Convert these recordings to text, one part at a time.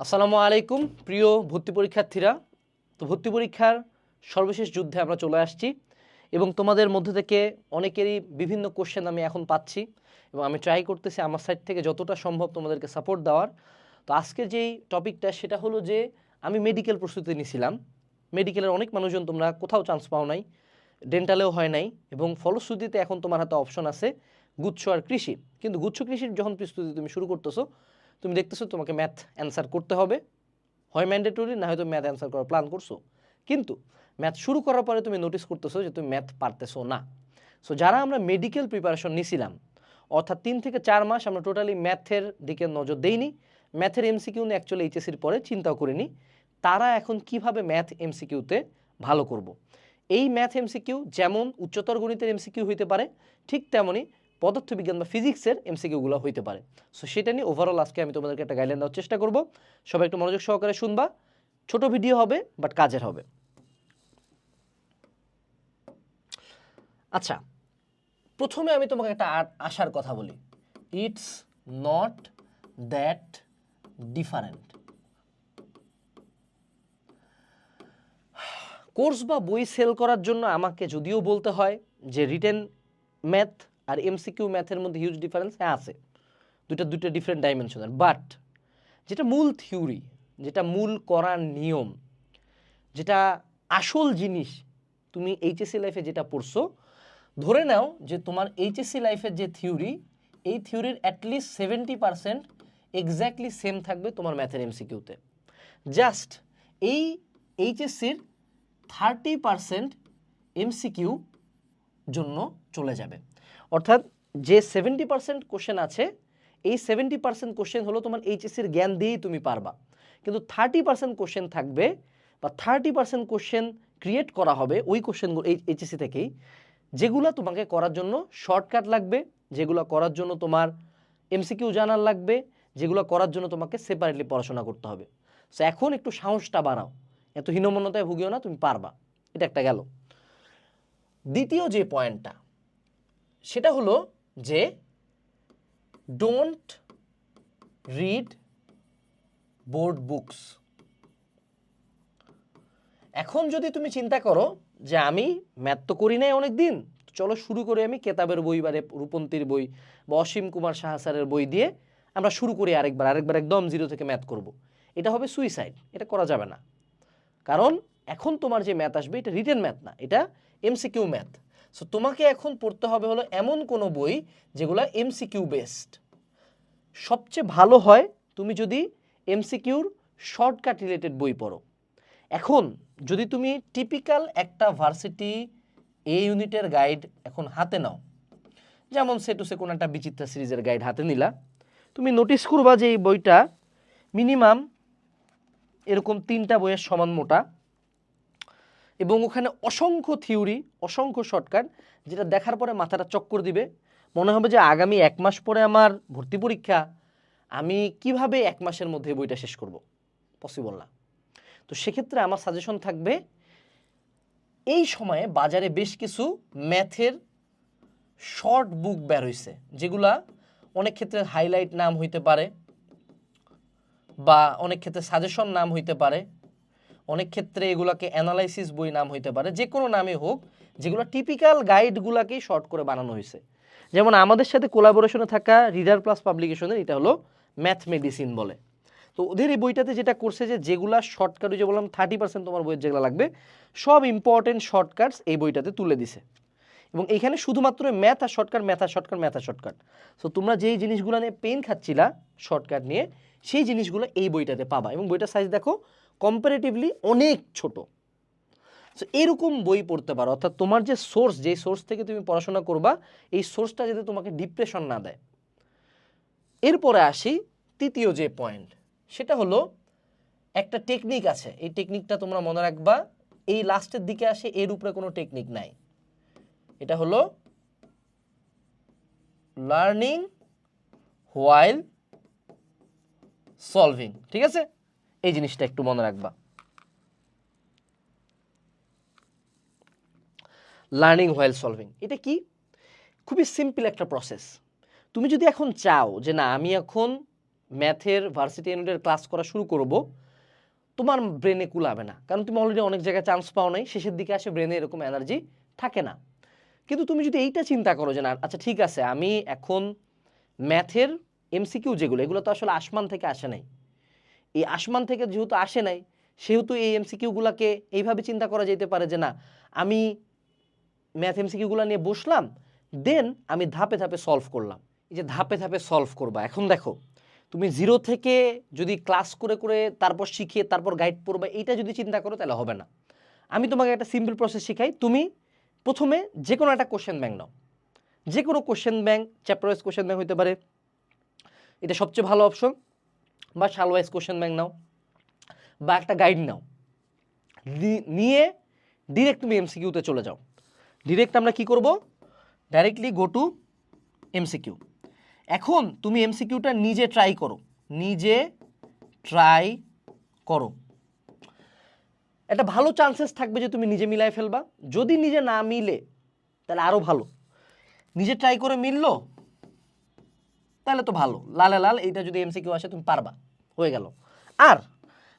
আসসালামু আলাইকুম, প্রিয় ভর্তি পরীক্ষার্থীরা। তো ভর্তি পরীক্ষার সর্বশেষ যুদ্ধে আমরা চলে আসছি এবং তোমাদের মধ্যে থেকে অনেকেরই বিভিন্ন কোশ্চেন আমি এখন পাচ্ছি এবং আমি ট্রাই করতেছি আমার সাইড থেকে যতটা সম্ভব তোমাদেরকে সাপোর্ট দেওয়ার। তো আজকের যেই টপিকটা সেটা হলো যে আমি মেডিকেল প্রস্তুতি নিয়েছিলাম মেডিকেলের অনেক মানুষজন তোমরা কোথাও চান্স পাও নাই ডেন্টালেও হয় নাই এবং ফলশ্রুতিতে এখন তোমার হাতে অপশন আছে গুচ্ছ আর কৃষি। কিন্তু গুচ্ছ কৃষির যখন প্রস্তুতি তুমি শুরু করতেছো তুমি দেখতেছো তোমাকে ম্যাথ অ্যান্সার করতে হবে। হয় ম্যান্ডেটরি না হয়তো ম্যাথ অ্যান্সার করার প্ল্যান করছ। কিন্তু ম্যাথ শুরু করার পরে তুমি নোটিস করতেছো যে তুমি ম্যাথ পারতেছো না। সো যারা আমরা মেডিকেল প্রিপারেশন নিছিলাম, অর্থাৎ তিন থেকে চার মাস আমরা টোটালি ম্যাথের দিকে নজর দেইনি ম্যাথের এমসিকিউ নিয়ে অ্যাকচুয়ালি এইচএসির পরে চিন্তাও করিনি, তারা এখন কীভাবে ম্যাথ এমসিকিউতে ভালো করব। এই ম্যাথ এমসিকিউ যেমন উচ্চতর গণিতের এমসিকিউ হইতে পারে, ঠিক তেমনই পদার্থবিজ্ঞান বা ফিজিক্সের এমসিকিউগুলো হইতে পারে। সো সেটা নিয়ে ওভারঅল আজকে আমি তোমাদেরকে একটা গাইডলাইন দেওয়ার চেষ্টা করব। সবাই একটু মনোযোগ সহকারে শুনবা। ছোট ভিডিও হবে বাট কাজের হবে। আচ্ছা প্রথমে আমি তোমাকে একটা আশার কথা বলি। It's not that different course বা বই সেল করার জন্য আমাকে যদিও বলতে হয় যে রিটেন ম্যাথ আর এমসিকিউ ম্যাথের মধ্যে হিউজ ডিফারেন্স হ্যাঁ আছে। দুটো দুটো ডিফারেন্ট ডাইমেনশনের বাট যেটা মূল থিওরি যেটা মূল করার নিয়ম, যেটা আসল জিনিস তুমি এইচএসসি লাইফে যেটা পড়ছো, ধরে নাও যে তোমার এইচএসসি লাইফের যে থিওরি এই থিওরির at least seventy percent exactly same থাকবে তোমার ম্যাথের এমসিকিউতে জাস্ট এই এইচএসসির থার্টি পার্সেন্ট এমসিকিউ জন্য চলে যাবে। অর্থাৎ যে সেভেন্টি পার্সেন্ট কোশ্চেন আছে, এই সেভেন্টি পার্সেন্ট কোশ্চেন হলো তোমার এইচএসসির জ্ঞান দিয়েই তুমি পারবা। কিন্তু থার্টি পার্সেন্ট কোশ্চেন থাকবে বা থার্টি পার্সেন্ট কোশ্চেন ক্রিয়েট করা হবে ওই কোশ্চেনগুলো এই এইচএসসি থেকেই, যেগুলো তোমাকে করার জন্য শর্টকাট লাগবে, যেগুলো করার জন্য তোমার এমসিকিউ জানার লাগবে, যেগুলো করার জন্য তোমাকে সেপারেটলি পড়াশোনা করতে হবে। সো এখন একটু সাহসটা বাড়াও। এত হীনমন্যতায় ভুগিও না, তুমি পারবা। এটা একটা গেল। দ্বিতীয় যে পয়েন্টটা সেটা হলো যে ডোন্ট রিড বোর্ড বুকস এখন যদি তুমি চিন্তা করো যে আমি ম্যাথ তো করি নাই অনেক দিন চলো শুরু করে আমি কেতাবের বই বা রূপন্তীর বই বা অসীম কুমার সাহা স্যারের বই দিয়ে আমরা শুরু করি আরেকবার আরেকবার একদম জিরো থেকে ম্যাথ করব। এটা হবে সুইসাইড এটা করা যাবে না। কারণ এখন তোমার যে ম্যাথ আসবে, এটা রিটেন ম্যাথ না, এটা এমসিকিউ ম্যাথ সো তোমাকে এখন পড়তে হবে হলো এমন কোনো বই যেগুলো এমসিকিউ বেসড সবচেয়ে ভালো হয় তুমি যদি এমসিকিউর শর্টকাট রিলেটেড বই পড়ো। এখন যদি তুমি টিপিক্যাল একটা ভার্সিটি এ ইউনিটের গাইড এখন হাতে নাও, যেমন সে টু সে কোনো একটা বিচিত্রা সিরিজের গাইড হাতে নিলা, তুমি নোটিস করবা যে এই বইটা মিনিমাম এরকম তিনটা বইয়ের সমান মোটা। এবং ওখানে অসংখ্য থিওরি, অসংখ্য শর্টকাট, যেটা দেখার পরে মাথাটা চক্কর দিবে। মনে হবে যে আগামী এক মাস পরে আমার ভর্তি পরীক্ষা, আমি কীভাবে এক মাসের মধ্যে বইটা শেষ করব? পসিবল না। তো সেক্ষেত্রে আমার সাজেশন থাকবে, এই সময়ে বাজারে বেশ কিছু ম্যাথের শর্ট বুক বের হয়েছে যেগুলা অনেক ক্ষেত্রে হাইলাইট নাম হইতে পারে বা অনেক ক্ষেত্রে সাজেশন নাম হইতে পারে। অনেক ক্ষেত্রে এগুলাকে অ্যানালাইসিস বই নাম হইতে পারে যে কোনো নামে হোক, যেগুলো টিপিক্যাল গাইডগুলোকেই শর্ট করে বানানো হয়েছে যেমন আমাদের সাথে কোলাবোরেশনে থাকা রিডার প্লাস পাবলিকেশনের এটা হলো ম্যাথ মেডিসিন বলে। তো ওদের এই বইটাতে যেটা করছে যে, যেগুলা শর্টকাট যে বললাম থার্টি পার্সেন্ট তোমার বইয়ের যেগুলো লাগবে, সব ইম্পর্টেন্ট শর্টকাটস এই বইটাতে তুলে দিছে। এবং এখানে শুধুমাত্র ম্যাথ আর শর্টকাট ম্যাথ আর শর্টকাট ম্যাথ আর শর্টকাট সো তোমরা যেই জিনিসগুলো নিয়ে পেন খাচ্ছিলা শর্টকাট নিয়ে, সেই জিনিসগুলো এই বইটাতে পাবা। এবং বইটার সাইজ দেখো কম্পারেটিভলি অনেক ছোট। সো এরকম বই পড়তে পারো। অর্থাৎ তোমার যে সোর্স যেই সোর্স থেকে তুমি পড়াশোনা করবা, এই সোর্সটা যাতে তোমাকে ডিপ্রেশন না দেয়। এরপরে আসি তৃতীয় যে পয়েন্ট সেটা হলো একটা টেকনিক আছে। এই টেকনিকটা তোমরা মনে রাখবা, এই লাস্টের দিকে আসে, এর উপরে কোনো টেকনিক নাই। এটা হলো লার্নিং হোয়াইল সলভিং ঠিক আছে? এই জিনিসটা একটু মনে রাখবা। লার্নিং হোয়াইল সলভিং এটা কি? খুবই সিম্পল একটা প্রসেস তুমি যদি এখন চাও যে, না, আমি এখন ম্যাথের ভার্সিটি ইউনিটের ক্লাস করা শুরু করব, তোমার ব্রেনে কুলাবে না। কারণ তুমি অলরেডি অনেক জায়গায় চান্স পাও নাই, শেষের দিকে আসে ব্রেনে এরকম এনার্জি থাকে না। কিন্তু তুমি যদি এইটা চিন্তা করো যে, না আচ্ছা ঠিক আছে, আমি এখন ম্যাথের এমসিকিউ যেগুলো, এগুলো তো আসলে আসমান থেকে আসে নাই। এই আসমান থেকে যেহেতু আসে নাই, সেহেতু এই এমসিকিউগুলোকে এইভাবে চিন্তা করা যেতে পারে যে না, আমি ম্যাথ এমসিকিউগুলো নিয়ে বসলাম দেন আমি ধাপে ধাপে সলভ করলাম। এই যে ধাপে ধাপে সলভ করবা। এখন দেখো, তুমি জিরো থেকে যদি ক্লাস করে করে তারপর শিখে তারপর গাইড পড়বা, এইটা যদি চিন্তা করো তাহলে হবে না। আমি তোমাকে একটা সিম্পল প্রসেস শিখাই। তুমি প্রথমে যে কোনো একটা কোশ্চেন ব্যাংক নাও। যে কোনো question bank chapter wise question bank হতে পারে। এটা সবচেয়ে ভালো অপশন বা সাল ওয়াইজ কোশ্চেন ব্যাংক নাও, বা একটা গাইড নাও। নিয়ে ডিরেক্ট তুমি এমসিকিউতে চলে যাও। ডিরেক্ট আমরা কি করব? ডাইরেক্টলি গো টু এমসিকিউ এখন তুমি এমসিকিউটা নিজে ট্রাই করো। নিজে ট্রাই করো। একটা ভালো চান্সেস থাকবে যে তুমি নিজে মিলাই ফেলবা। যদি নিজে না মিলে, তাহলে আরও ভালো। নিজে ট্রাই করে মিললো তাহলে তো ভালো। লালে লাল, এইটা যদি এমসি এমসিকিউ আসে, তুমি পারবা। হয়ে গেল। আর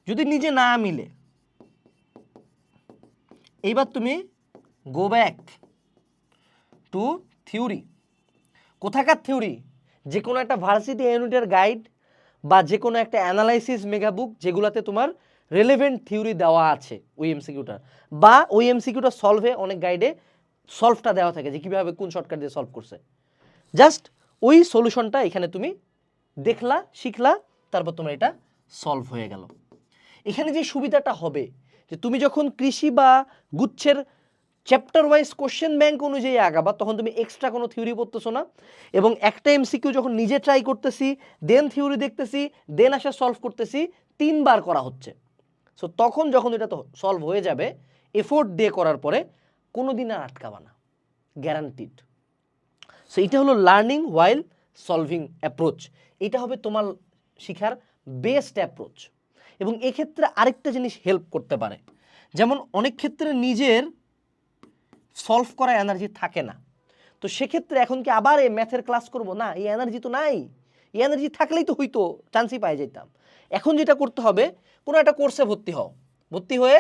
যদি নিজে না মিলে, এইবার তুমি গো ব্যাক টু থিওরি কোথাকার থিওরি যে কোনো একটা ভার্সিটি ইউনিটের গাইড বা যে কোনো একটা অ্যানালাইসিস মেগা বুক যেগুলোতে তোমার রেলেভেন্ট থিওরি দেওয়া আছে ওই এমসিকিউটার বা ওই এমসিকিউটা সলভে অনেক গাইডে সলভটা দেওয়া থাকে যে কীভাবে কোন শর্টকাট দিয়ে সলভ করছে। জাস্ট ওই সলিউশনটা এখানে তুমি দেখলা, শিখলা, তারপর তোমার এটা সলভ হয়ে গেল। এখানে যে সুবিধাটা হবে, যে তুমি যখন কৃষি বা গুচ্ছের চ্যাপ্টার ওয়াইজ কোশ্চেন ব্যাংক অনুযায়ী আগাবা, তখন তুমি এক্সট্রা কোনো থিওরি পড়তেছো না এবং একটা এমসিকিউ যখন নিজে ট্রাই করতেছি দেন থিওরি দেখতেছি দেন আসা সলভ করতেছি, তিনবার করা হচ্ছে। সো তখন যখন এটা তো সলভ হয়ে যাবে এফোর্ট দিয়ে করার পরে কোনো দিন আর আটকাবা না। গ্যারান্টিড সো এটা হলো লার্নিং ওয়াইল সলভিং অ্যাপ্রোচ এটা হবে তোমার শিখার বেস্ট অ্যাপ্রোচ এবং এক্ষেত্রে আরেকটা জিনিস হেল্প করতে পারে। যেমন অনেক ক্ষেত্রে নিজের সলভ করা এনার্জি থাকে না। তো সেক্ষেত্রে এখন কি আবার এই ম্যাথের ক্লাস করব? না, এই এনার্জি তো নাই। এই এনার্জি থাকলেই তো হইতো চান্সই পাই যেতাম এখন যেটা করতে হবে, কোনো একটা কোর্সে ভর্তি হও। ভর্তি হয়ে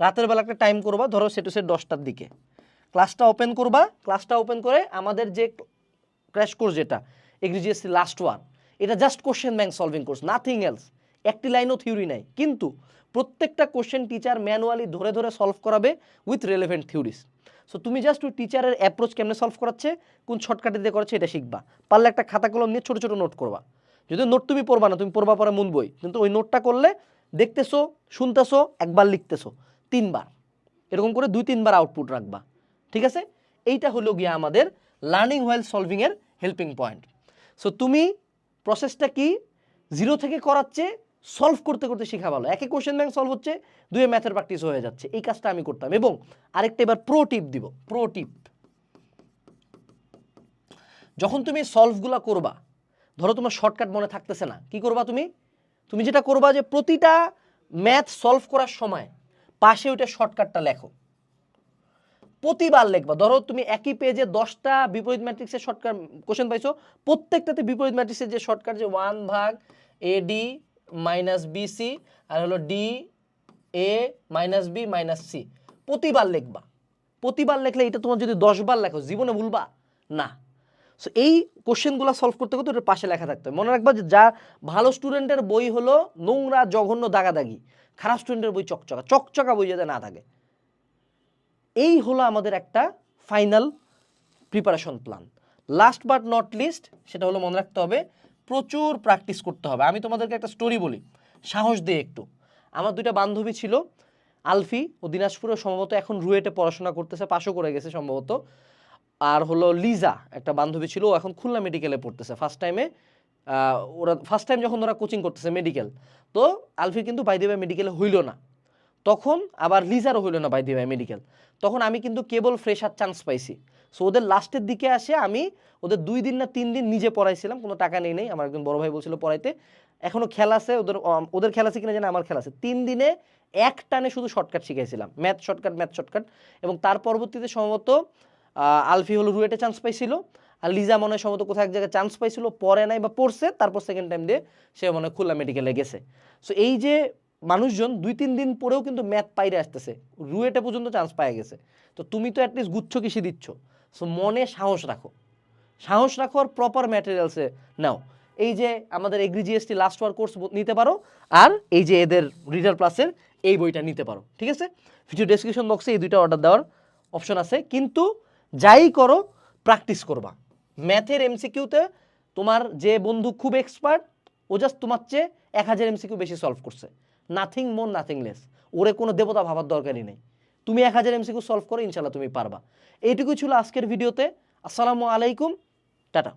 রাতের বেলা একটা টাইম করবা, ধরো সেটু সেট দশটার দিকে। ক্লাসটা ওপেন করবা, ক্লাসটা ওপেন করে আমাদের যে ক্র্যাশ কোর্স যেটা, এগ্রিজিএসসি লাস্ট ওয়ান, এটা just question bank solving course, nothing else. একটি লাইনও থিওরি নাই। কিন্তু প্রত্যেকটা কোশ্চেন টিচার ম্যানুয়ালি ধরে ধরে সলভ করাবে উইথ রেলেভেন্ট থিওরিস। সো তুমি জাস্ট ওই টিচারের অ্যাপ্রোচ কেমনে সলভ করাচ্ছে, কোন শর্টকাটে দিয়ে করাচ্ছে এটা শিখবা। পারলে একটা খাতা কলম নিয়ে ছোটো ছোটো নোট করবা। যদি নোট তুমি পড়বা না, তুমি পড়বা পরে মন বই। কিন্তু ওই নোটটা করলে দেখতেছো, শুনতেছো, একবার লিখতেছো, তিনবার। এরকম করে দুই, তিনবার আউটপুট রাখবা। ঠিক আছে? এইটা হলো গিয়ে আমাদের লার্নিং ওয়েল সলভিংয়ের হেল্পিং পয়েন্ট সো তুমি প্রসেসটা কি জিরো থেকে করাচ্ছে সলভ করতে করতে শেখা ভালো। একে কোশ্চেন ব্যাংক সলভ হচ্ছে, দুয়ে ম্যাথের প্র্যাকটিস হয়ে যাচ্ছে। এই কাজটা আমি করতাম। এবং আরেকটা এবার প্রো টিপ দিব। প্রো টিপ যখন তুমি সলভগুলো করবা, ধরো তোমার শর্টকাট মনে থাকতেছে না, কি করবা তুমি? তুমি যেটা করবা যে প্রতিটা ম্যাথ সলভ করার সময় পাশে ওইটা শর্টকাটটা লেখো। প্রতিবার লিখবা। ধরো তুমি একই পেজে দশটা বিপরীত ম্যাট্রিক্সের শর্টকাট কোশ্চেন পাইছো, প্রত্যেকটাতে বিপরীত ম্যাট্রিক্সের যে শর্টকাট যে ওয়ান ভাগ A D minus B C আর হলো D A minus B minus C প্রতিবার লিখবা। প্রতিবার লিখলে এটা তোমার যদি দশবার লেখো, জীবনে ভুলবা? না। সো এই কোশ্চেনগুলো সলভ করতে করতে ওটার পাশে লেখা থাকতে হবে মনে রাখবা যে যা ভালো স্টুডেন্টের বই হলো নোংরা, জঘন্য, দাগাদাগি। খারাপ স্টুডেন্টের বই চকচকা। চকচকা বই যাতে না থাকে। এই হলো আমাদের একটা final preparation plan last but not least সেটা হলো মনে রাখতে হবে, প্রচুর প্র্যাকটিস করতে হবে। আমি তোমাদেরকে একটা স্টোরি বলি, সাহস দিয়ে একটু। আমার দুইটা বান্ধবী ছিল, আলফি ও দিনাজপুরে সম্ভবত এখন রুয়েটে পড়াশোনা করতেছে, পাশও করে গেছে সম্ভবত। আর হলো লিজা, একটা বান্ধবী ছিল, ও এখন খুলনা মেডিকেলে পড়তেছে। ফার্স্ট টাইমে ওরা ফার্স্ট টাইম যখন ওরা কোচিং করতেছে মেডিকেল তো আলফি কিন্তু বাইদেবে মেডিকেলে হইল না। তখন আবার লিজারও হইল না বাইদি ভাই মেডিকেল তখন আমি কিন্তু কেবল ফ্রেশার চান্স পাইছি। সো ওদের লাস্টের দিকে আসে আমি, ওদের দুই দিন না তিন দিন নিজে পড়াইছিলাম, কোনো টাকা নেই নেই। আমার একজন বড় ভাই বলছিল পড়াইতে। এখনও খেলা আছে, ওদের ওদের খেলা আছে কিনা জানি আমার খেলা আছে। তিন দিনে এক টানে শুধু শর্টকাট শিখাইছিলাম ম্যাথ শর্টকাট ম্যাথ শর্টকাট এবং তার পরবর্তীতে সম্ভবত আলফি হলো রুয়েটে চান্স পাইছিল, আর লিজা মনে হয় সম্ভবত কোথাও এক জায়গায় চান্স পাইছিল পরে নাই বা পড়ছে, তারপর সেকেন্ড টাইম দিয়ে সে মনে হয় খুলনা মেডিকেলে গেছে। সো এই যে মানুষজন দুই, তিন দিন পরেও কিন্তু ম্যাথ পাইরে আসতেছে। রুয়েটে পর্যন্ত চান্স পায়ে গেছে। তো তুমি তো অ্যাটলিস্ট গুচ্ছ কিসে দিচ্ছ? সো মনে সাহস রাখো। সাহস রাখো আর প্রপার ম্যাটেরিয়ালসে নাও। এই যে আমাদের agri GST last one course নিতে পারো আর এই যে এদের রিডার প্লাসের এই বইটা নিতে পারো। ঠিক আছে? ভিডিও ডেসক্রিপশন বক্সে এই দুইটা অর্ডার দেওয়ার অপশন আছে। কিন্তু যাই করো প্র্যাকটিস করবা। ম্যাথের এমসিকিউতে তোমার যে বন্ধু খুব এক্সপার্ট ও জাস্ট তোমার চেয়ে এক হাজার এমসিকিউ বেশি সলভ করছে। নাথিং মোর নাথিং লেস ওরে কোনো দেবতা ভাবার দরকারই নেই। তুমি এক হাজার এমসিকিউ সলভ করো ইনশাল্লাহ তুমি পারবা। এইটুকু ছিল আজকের ভিডিওতে। আসসালামু আলাইকুম। টাটা।